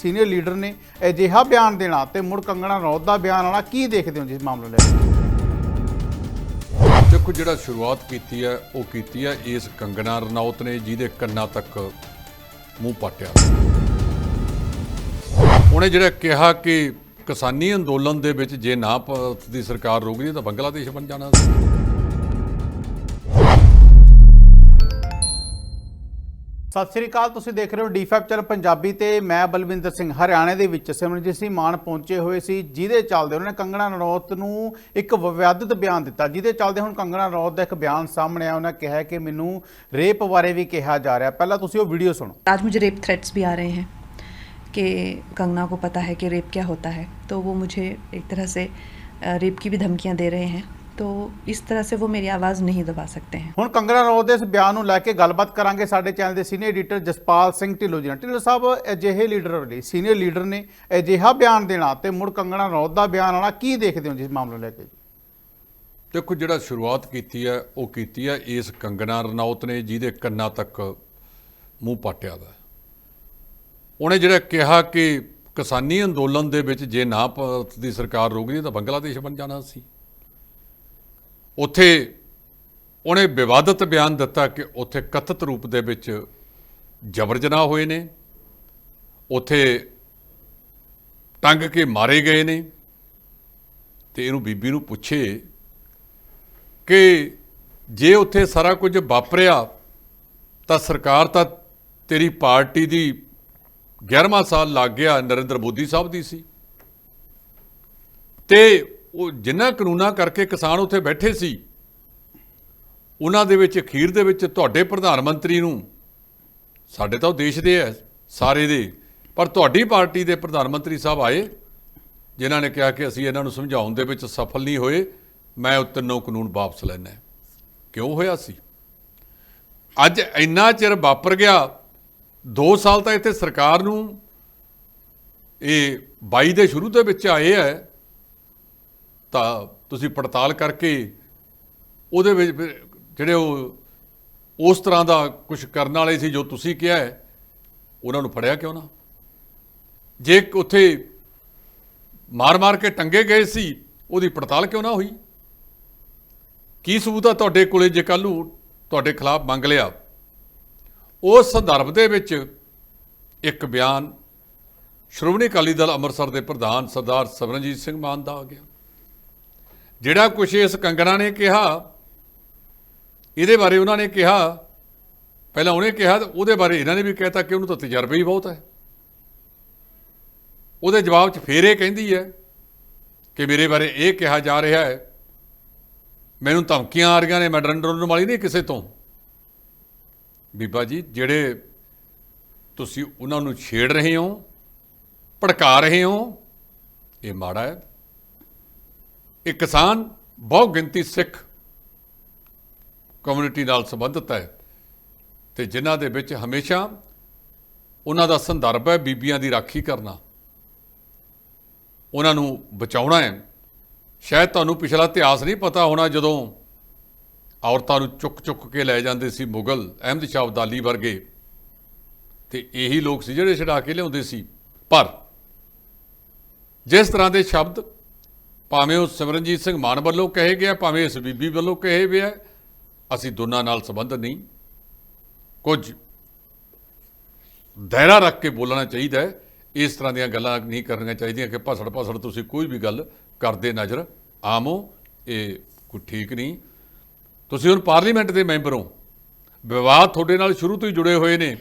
Senior leader ਨੇ ਅਜਿਹਾ ਬਿਆਨ ਦੇਣਾ ਤੇ ਮੁੜ ਕੰਗਣਾ ਰਣੌਤ ਦਾ ਬਿਆਨ ਆਣਾ ਕੀ ਦੇਖਦੇ ਹੋ ਜਿਸ ਮਾਮਲੇ ਲੈ ਦੇਖੋ, ਜਿਹੜਾ ਸ਼ੁਰੂਆਤ ਕੀਤੀ ਹੈ, ਉਹ ਕੀਤੀ ਹੈ। ਇਸ ਕੰਗਣਾ ਰਣੌਤ ਨੇ, ਜਿਹਦੇ ਕੰਨਾਂ ਤੱਕ ਮੂੰਹ ਪਾਟਿਆ। ਉਹਨੇ ਜਿਹੜਾ ਕਿਹਾ ਕਿ ਕਿਸਾਨੀ ਅੰਦੋਲਨ ਦੇ ਵਿੱਚ ਜੇ ਨਾ ਭਾਰਤ ਦੀ ਸਰਕਾਰ ਰੋਕਦੀ, ਤਾਂ ਬੰਗਲਾਦੇਸ਼ ਬਣ ਜਾਣਾ ਸੀ। ਸਤਿ ਸ੍ਰੀ ਅਕਾਲ ਤੁਸੀਂ ਦੇਖ ਰਹੇ ਹੋ ਡੀ5 ਚੈਨਲ ਪੰਜਾਬੀ ਤੇ ਮੈਂ ਬਲਵਿੰਦਰ ਸਿੰਘ ਹਰਿਆਣੇ ਦੇ ਵਿੱਚ ਸਿਮਰਨਜੀਤ ਸਿੰਘ ਮਾਨ ਪਹੁੰਚੇ ਹੋਏ ਸੀ ਜਿਹਦੇ ਚੱਲਦੇ ਉਹਨਾਂ ਨੇ ਕੰਗਣਾ ਰਣੌਤ ਨੂੰ ਇੱਕ ਵਿਵਾਦਿਤ ਬਿਆਨ ਦਿੱਤਾ ਜਿਹਦੇ ਚੱਲਦੇ ਹੁਣ ਕੰਗਣਾ ਰਣੌਤ ਦਾ ਇੱਕ ਬਿਆਨ ਸਾਹਮਣੇ ਆਇਆ ਉਹਨਾਂ ਕਿਹਾ ਕਿ ਮੈਨੂੰ ਰੇਪ ਬਾਰੇ ਵੀ ਕਿਹਾ ਜਾ ਰਿਹਾ ਪਹਿਲਾਂ ਤੁਸੀਂ ਉਹ ਵੀਡੀਓ ਸੁਣੋ आज मुझे रेप थ्रेट्स भी आ रहे हैं कि कंगना को पता है कि रेप क्या होता है तो वो मुझे एक तरह से अ, रेप की भी धमकियां दे रहे हैं तो इस तरह से वो मेरी आवाज़ नहीं दबा सकते हैं ਹੁਣ ਕੰਗਣਾ ਰਣੌਤ ਦੇ ਇਸ ਬਿਆਨ ਨੂੰ ਲੈ ਕੇ ਗੱਲਬਾਤ ਕਰਾਂਗੇ ਸਾਡੇ ਚੈਨਲ ਦੇ ਸੀਨੀਅਰ ਐਡੀਟਰ ਜਸਪਾਲ ਸਿੰਘ ਢਿੱਲੋਂ ਜੀ ਨਾਲ ਢਿੱਲੋਂ ਸਾਹਿਬ ਅਜਿਹੇ ਲੀਡਰ ਲਈ ਸੀਨੀਅਰ ਲੀਡਰ ਨੇ ਅਜਿਹਾ ਬਿਆਨ ਦੇਣਾ ਤੇ ਮੁੜ ਕੰਗਣਾ ਰਣੌਤ ਦਾ ਬਿਆਨ ਆਣਾ ਕੀ ਦੇਖਦੇ ਹੋ ਜਿਸ ਮਾਮਲੇ ਲੈ ਕੇ ਦੇਖੋ ਜਿਹੜਾ ਸ਼ੁਰੂਆਤ ਕੀਤੀ ਹੈ ਉਹ ਕੀਤੀ ਹੈ ਇਸ ਕੰਗਨਾ ਰਣੌਤ ਨੇ ਜਿਹਦੇ ਕੰਨਾਂ ਤੱਕ ਮੂੰਹ ਪਾਟਿਆ ਦਾ ਉਹਨੇ ਜਿਹੜਾ ਕਿਹਾ ਕਿ ਕਿਸਾਨੀ ਅੰਦੋਲਨ ਦੇ ਵਿੱਚ ਜੇ ਨਾ ਭਾਰਤ ਦੀ ਸਰਕਾਰ ਰੋਕਦੀ ਤਾਂ ਬੰਗਲਾਦੇਸ਼ ਬਣ ਜਾਣਾ ਸੀ ਉੱਥੇ ਉਹਨੇ ਵਿਵਾਦਤ ਬਿਆਨ ਦਿੱਤਾ ਕਿ ਉੱਥੇ ਕਥਿਤ ਰੂਪ ਦੇ ਵਿੱਚ ਜਬਰ ਜਨਾਹ ਹੋਏ ਨੇ, ਉੱਥੇ ਟੰਗ ਕੇ ਮਾਰੇ ਗਏ ਨੇ ਤੇ ਇਹਨੂੰ ਬੀਬੀ ਨੂੰ ਪੁੱਛੇ ਕਿ ਜੇ ਉੱਥੇ ਸਾਰਾ ਕੁਝ ਵਾਪਰਿਆ ਤਾਂ ਸਰਕਾਰ ਤਾਂ ਤੇਰੀ ਪਾਰਟੀ ਦੀ 11ਵਾਂ ਸਾਲ ਲੱਗ ਗਿਆ ਨਰਿੰਦਰ ਮੋਦੀ ਸਾਹਿਬ ਦੀ ਸੀ। ਤੇ ਉਹ ਜਿੰਨਾ ਕਾਨੂੰਨਾਂ ਕਰਕੇ ਕਿਸਾਨ ਉੱਥੇ ਬੈਠੇ ਸੀ, ਉਹਨਾਂ ਦੇ ਵਿੱਚ, ਅਖੀਰ ਦੇ ਵਿੱਚ ਤੁਹਾਡੇ ਪ੍ਰਧਾਨ ਮੰਤਰੀ ਨੂੰ, ਸਾਡੇ ਤਾਂ ਉਹ ਦੇਸ਼ ਦੇ ਐ ਸਾਰੇ ਦੇ, ਪਰ ਤੁਹਾਡੀ ਪਾਰਟੀ ਦੇ ਪ੍ਰਧਾਨ ਮੰਤਰੀ ਸਾਹਿਬ ਆਏ, ਜਿਨ੍ਹਾਂ ਨੇ ਕਿਹਾ ਕਿ ਅਸੀਂ ਇਹਨਾਂ ਨੂੰ ਸਮਝਾਉਣ ਦੇ ਵਿੱਚ ਸਫਲ ਨਹੀਂ ਹੋਏ, ਮੈਂ ਉਹ ਤਿੰਨੋਂ ਕਾਨੂੰਨ ਵਾਪਸ ਲੈਣਾ ਕਿਉਂ ਹੋਇਆ ਸੀ? ਅੱਜ ਇੰਨਾ ਚਿਰ ਵਾਪਰ ਗਿਆ 2 ਸਾਲ ਤਾਂ ਇੱਥੇ ਸਰਕਾਰ ਨੂੰ, ਇਹ 22 ਦੇ ਸ਼ੁਰੂ ਦੇ ਵਿੱਚ ਆਏ ਹੈ ਤਾਂ ਤੁਸੀਂ ਪੜਤਾਲ ਕਰਕੇ ਉਹਦੇ ਵਿੱਚ ਜਿਹੜੇ ਉਹ, ਉਸ ਤਰ੍ਹਾਂ ਦਾ ਕੁਝ ਕਰਨ ਵਾਲੇ ਸੀ ਜੋ ਤੁਸੀਂ ਕਿਹਾ ਹੈ, ਉਹਨਾਂ ਨੂੰ ਫੜਿਆ ਕਿਉਂ ਨਾ? ਜੇ ਉੱਥੇ ਮਾਰ-ਮਾਰ ਕੇ ਟੰਗੇ ਗਏ ਸੀ, ਉਹਦੀ ਪੜਤਾਲ ਕਿਉਂ ਨਾ ਹੋਈ? ਕੀ ਸਬੂਤ ਆ ਤੁਹਾਡੇ ਕੋਲੇ ਜੇ ਕੱਲ੍ਹ ਨੂੰ ਤੁਹਾਡੇ ਖਿਲਾਫ ਮੰਗ ਲਿਆ? ਉਸ ਸੰਦਰਭ ਦੇ ਵਿੱਚ ਇੱਕ ਬਿਆਨ ਸ਼੍ਰੋਮਣੀ ਅਕਾਲੀ ਦਲ ਅੰਮ੍ਰਿਤਸਰ ਦੇ ਪ੍ਰਧਾਨ ਸਰਦਾਰ ਸਿਮਰਨਜੀਤ ਸਿੰਘ ਮਾਨ ਦਾ ਆ ਗਿਆ। ਜਿਹੜਾ ਕੁਛ ਇਸ ਕੰਗਣਾ ਨੇ ਕਿਹਾ, ਇਹਦੇ ਬਾਰੇ ਉਹਨਾਂ ਨੇ ਕਿਹਾ, ਪਹਿਲਾਂ ਉਹਨੇ ਕਿਹਾ ਤੇ ਉਹਦੇ ਬਾਰੇ ਇਹਨਾਂ ਨੇ ਵੀ ਕਹਿਤਾ ਕਿ ਉਹਨੂੰ ਤਾਂ ਤਜਰਬਾ ਹੀ ਬਹੁਤ ਹੈ। ਉਹਦੇ ਜਵਾਬ 'ਚ ਫੇਰ ਇਹ ਕਹਿੰਦੀ ਹੈ ਕਿ ਮੇਰੇ ਬਾਰੇ ਇਹ ਕਿਹਾ ਜਾ ਰਿਹਾ ਹੈ, ਮੈਨੂੰ ਧਮਕੀਆਂ ਆ ਰਹੀਆਂ ਨੇ, ਮੈਂ ਡਰਨ ਡਰਨ ਵਾਲੀ ਨਹੀਂ ਕਿਸੇ ਤੋਂ। ਬੀਬਾ ਜੀ, ਜਿਹੜੇ ਤੁਸੀਂ ਉਹਨਾਂ ਨੂੰ ਛੇੜ ਰਹੇ ਹੋ, ਭੜਕਾ ਰਹੇ ਹੋ, ਇਹ ਮਾੜਾ ਹੈ। ਇਹ ਕਿਸਾਨ ਬਹੁ ਗਿਣਤੀ ਸਿੱਖ ਕਮਿਊਨਿਟੀ ਨਾਲ ਸੰਬੰਧਿਤ ਹੈ ਤੇ ਜਿਨ੍ਹਾਂ ਦੇ ਵਿੱਚ ਹਮੇਸ਼ਾ ਉਹਨਾਂ ਦਾ ਸੰਦਰਭ ਹੈ ਬੀਬੀਆਂ ਦੀ ਰਾਖੀ ਕਰਨਾ। ਉਹਨਾਂ ਨੂੰ ਬਚਾਉਣਾ ਹੈ। ਸ਼ਾਇਦ ਤੁਹਾਨੂੰ ਪਿਛਲਾ ਇਤਿਹਾਸ ਨਹੀਂ ਪਤਾ ਹੋਣਾ ਜਦੋਂ ਔਰਤਾਂ ਨੂੰ ਚੁੱਕ ਚੁੱਕ ਕੇ ਲੈ ਜਾਂਦੇ ਸੀ ਮੁਗਲ ਅਹਿਮਦ ਸ਼ਾਹ ਅਬਦਾਲੀ ਵਰਗੇ। ਤੇ ਇਹੀ ਲੋਕ ਸੀ ਜਿਹੜੇ ਛਡਾ ਕੇ ਲਿਆਉਂਦੇ ਸੀ। ਪਰ ਜਿਸ ਤਰ੍ਹਾਂ ਦੇ ਸ਼ਬਦ ਭਾਵੇਂ ਉਹ ਸਿਮਰਨਜੀਤ ਸਿੰਘ ਮਾਨ ਵੱਲੋਂ ਕਹੇ ਗਿਆ, ਭਾਵੇਂ ਇਸ ਬੀਬੀ ਵੱਲੋਂ ਕਹੇ ਗਿਆ, ਅਸੀਂ ਦੋਨਾਂ ਨਾਲ ਸੰਬੰਧ ਨਹੀਂ। ਕੁਝ ਦਾਇਰਾ ਰੱਖ ਕੇ ਬੋਲਣਾ ਚਾਹੀਦਾ ਹੈ। ਇਸ ਤਰ੍ਹਾਂ ਦੀਆਂ ਗੱਲਾਂ ਨਹੀਂ ਕਰਨੀਆਂ ਚਾਹੀਦੀਆਂ ਕਿ ਭਸੜ ਭਸੜ ਤੁਸੀਂ ਕੋਈ ਵੀ ਗੱਲ ਕਰਦੇ ਨਜ਼ਰ ਆਮੋ, ਇਹ ਕੋਈ ਠੀਕ ਨਹੀਂ। ਤੁਸੀਂ ਹੁਣ ਪਾਰਲੀਮੈਂਟ ਦੇ ਮੈਂਬਰ ਹੋ। ਵਿਵਾਦ ਤੁਹਾਡੇ ਨਾਲ ਸ਼ੁਰੂ ਤੋਂ ਹੀ ਜੁੜੇ ਹੋਏ ਨੇ।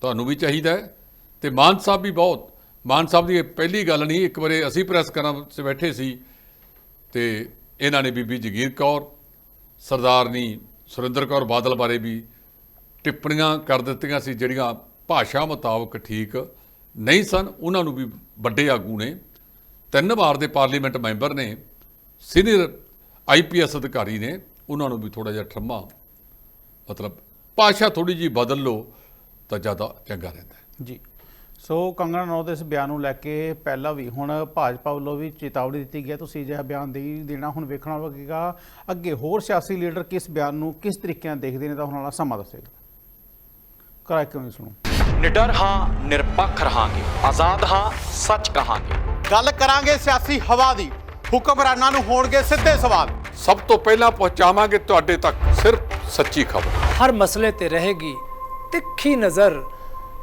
ਤੁਹਾਨੂੰ ਵੀ ਚਾਹੀਦਾ ਹੈ ਤੇ ਮਾਨ ਸਾਹਿਬ ਵੀ ਬਹੁਤ ਮਾਨ ਸਾਹਿਬ ਦੀ ਇਹ ਪਹਿਲੀ ਗੱਲ ਨਹੀਂ, ਇੱਕ ਵਾਰੇ ਅਸੀਂ ਪ੍ਰੈਸ ਕਰਾਂ 'ਚ ਬੈਠੇ ਸੀ ਤੇ ਇਹਨਾਂ ਨੇ ਬੀਬੀ ਜਗੀਰ ਕੌਰ ਸਰਦਾਰਨੀ ਸੁਰਿੰਦਰ ਕੌਰ ਬਾਦਲ ਬਾਰੇ ਵੀ ਟਿੱਪਣੀਆਂ ਕਰ ਦਿੱਤੀਆਂ ਸੀ, ਜਿਹੜੀਆਂ ਭਾਸ਼ਾ ਮੁਤਾਬਕ ਠੀਕ ਨਹੀਂ ਸਨ। ਉਹਨਾਂ ਨੂੰ ਵੀ ਵੱਡੇ ਆਗੂ ਨੇ। ਤਿੰਨ ਵਾਰ ਦੇ ਪਾਰਲੀਮੈਂਟ ਮੈਂਬਰ ਨੇ, ਸੀਨੀਅਰ ਆਈਪੀਐਸ ਅਧਿਕਾਰੀ ਨੇ, ਉਹਨਾਂ ਨੂੰ ਵੀ ਥੋੜਾ ਜਿਹਾ ਠੰਮਾ ਮਤਲਬ ਭਾਸ਼ਾ ਥੋੜੀ ਜੀ ਬਦਲ ਲਓ ਤਾਂ ਜ਼ਿਆਦਾ ਚੰਗਾ ਰਹਿੰਦਾ ਜੀ। ਸੋ ਕੰਗਣਾ ਰਣੌਤ ਦੇ ਇਸ ਬਿਆਨ ਨੂੰ ਲੈ ਕੇ ਪਹਿਲਾਂ ਵੀ ਹੁਣ ਭਾਜਪਾ ਵੱਲੋਂ ਵੀ ਚੇਤਾਵਨੀ ਦਿੱਤੀ ਗਈ ਹੈ। ਤੁਸੀਂ ਅਜਿਹਾ ਬਿਆਨ ਦੇ ਦੇਣਾ ਹੁਣ ਵੇਖਣਾ ਹੋਵੇਗਾ। ਅੱਗੇ ਹੋਰ ਸਿਆਸੀ ਲੀਡਰ ਕਿਸ ਬਿਆਨ ਨੂੰ ਕਿਸ ਤਰੀਕੇ ਨਾਲ ਦੇਖਦੇ ਨੇ ਤਾਂ ਹੁਣ ਵਾਲਾ ਸਮਾਂ ਦੱਸੇਗਾ। ਕਰਾ ਕਿਉਂ ਨਹੀਂ ਸੁਣੋ? ਨਿਡਰ ਹਾਂ ਨਿਰਪੱਖ ਰਹਾਂਗੇ। ਆਜ਼ਾਦ ਹਾਂ ਸੱਚ ਕਹਾਂਗੇ। ਗੱਲ ਕਰਾਂਗੇ ਸਿਆਸੀ ਹਵਾ ਦੀ। ਹੁਕਮਰਾਨਾਂ ਨੂੰ ਹੋਣਗੇ ਸਿੱਧੇ ਸਵਾਲ। ਸਭ ਤੋਂ ਪਹਿਲਾਂ ਪਹੁੰਚਾਵਾਂਗੇ ਤੁਹਾਡੇ ਤੱਕ ਸਿਰਫ ਸੱਚੀ ਖਬਰ। ਹਰ ਮਸਲੇ ਤੇ ਰਹੇਗੀ ਤਿੱਖੀ ਨਜ਼ਰ।